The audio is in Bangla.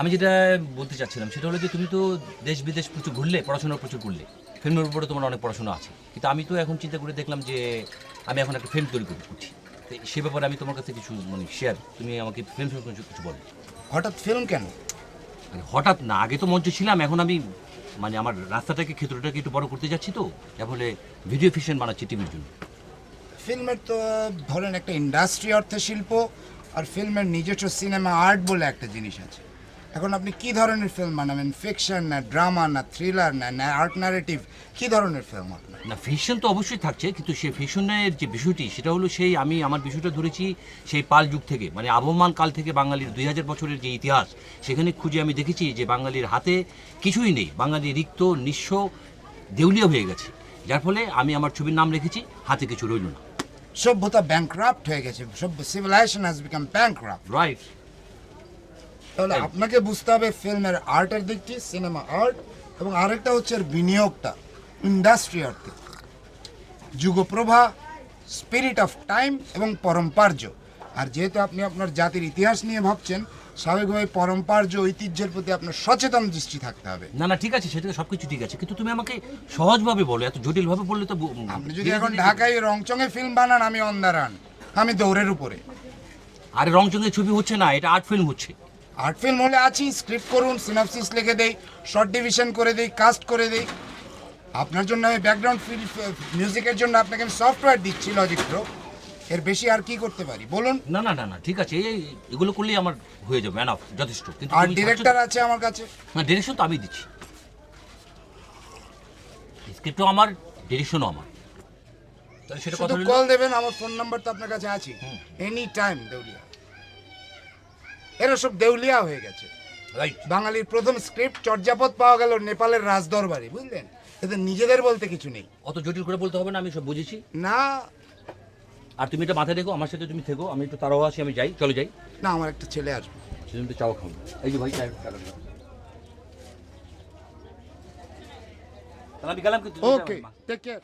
আমি যেটা বলতে চাচ্ছিলাম সেটা হলো যে তুমি তো দেশ বিদেশ প্রচুর ঘুরলে পড়াশোনা প্রচুর করলে। ফিল্মের উপরে তোমার অনেক পড়াশোনা আছে। কিন্তু আমি তো এখন চিন্তা করে দেখলাম যে আমি এখন একটা ফিল্ম তৈরি করে করছি। তো সে ব্যাপারে আমি তোমার কাছে কিছু মানে শেয়ার তুমি আমাকে ফিল্ম কিছু কিছু বলো। হঠাৎ ফিল্ম কেন? মানে হঠাৎ না আগে তো মঞ্চে ছিলাম এখন আমি মানে আমার রাস্তাটাকে ক্ষেত্রটাকে একটু বড় করতে যাচ্ছি তো। যার ফলে ভিডিও ফিশন বানাচ্ছি টিভির জন্য। ফিল্মের তো ধরেন একটা ইন্ডাস্ট্রি অর্থে শিল্প আর ফিল্মের নিজস্ব সিনেমা আর্ট বলে একটা জিনিস আছে। এখন আপনি কি ধরনের ফিল্ম বানাবেন? ফিকশন না ড্রামা না থ্রিলার না আর্ট ন্যারেটিভ কি ধরনের ফিল্ম আপনার? না ফিকশন তো অবশ্যই থাকছে কিন্তু সেই ফিকশনের যে বিষয়টি সেটা হলো সেই আমি আমার বিষয়টা ধরেছি সেই পাল যুগ থেকে মানে আবহমান কাল থেকে বাঙালির দুই হাজার বছরের যে ইতিহাস সেখানে খুঁজে আমি দেখেছি যে বাঙালির হাতে কিছুই নেই বাঙালি রিক্ত নিঃস্ব দেউলিয়া হয়ে গেছে। যার ফলে আমি আমার ছবির নাম রেখেছি হাতে কিছু রইল না। সভ্যতা ব্যাংক্রাফ্ট হয়ে গেছে সভ্য civilization has become bankrupt right তাহলে আপনাকে বুঝতে হবে ফিল্মের আর্টের দিকটি সিনেমা আর্ট এবং আরেকটা হচ্ছে এর বিনিয়োগটা ইন্ডাস্ট্রি অর্থে যুগপ্রভা স্পিরিট অফ টাইম এবং পরম্পার্য। আর যেহেতু আপনি আপনার জাতির ইতিহাস নিয়ে ভাবছেন স্বাভাবিকভাবে পরম্পার্য ঐতিহ্যের প্রতি আপনার সচেতন দৃষ্টি থাকতে হবে। না না ঠিক আছে সেটা সব কিছু ঠিক আছে কিন্তু তুমি আমাকে সহজভাবে বলো এত জটিলভাবে বললে তো আপনি যদি এখন ঢাকায় রংচঙে ফিল্ম বানান আমি অন্ধারান আমি দৌড়ের উপরে। আরে রংচঙের ছবি হচ্ছে না এটা আর্ট ফিল্ম হচ্ছে। আর্ট ফিল্ম হলে আছি স্ক্রিপ্ট করুন সিনাপসিস লিখে দেই শর্ট ডিভিশন করে দেই কাস্ট করে দেই। আপনার জন্য আমি ব্যাকগ্রাউন্ড ফিল মিউজিকের জন্য আপনাকে আমি সফটওয়্যার দিচ্ছি লজিক প্রো এর বেশি আর কি করতে পারি? বলুন। না না না না ঠিক আছে এই এগুলো করলেই আমার হয়ে যাবে ম্যান অফ যথেষ্ট। কিন্তু আর ডিরেক্টর আছে আমার কাছে? না ডিরেকশন তো আমি দিচ্ছি। স্ক্রিপ্টও আমার ডিরেকশনও আমার। তাহলে সেটা কথা কল দেবেন আমার ফোন নাম্বার তো আপনার কাছে আছে। এনি টাইম দেউলিয়া। এরা সব দেউলিয়া হয়ে গেছে। রাইট বাঙালির প্রথম স্ক্রিপ্ট চর্যাপদ পাওয়া গেল নেপালের রাজদরবারে বুঝলেন? এদের নিজেদের বলতে কিছু নেই। অত জটিল করে বলতে হবে না আমি সব বুঝেছি। না। আর তুমি এটা মাথায় দেখো আমার সাথে তুমি থেকো আমি একটু তারাও আছি আমি যাই চলে যাই। না আমার একটা ছেলে আসবে। সেদিন তো চাও খাব এই যে ভাই চাই তাহলে আমি গেলাম কিন্তু ওকে টেক কেয়ার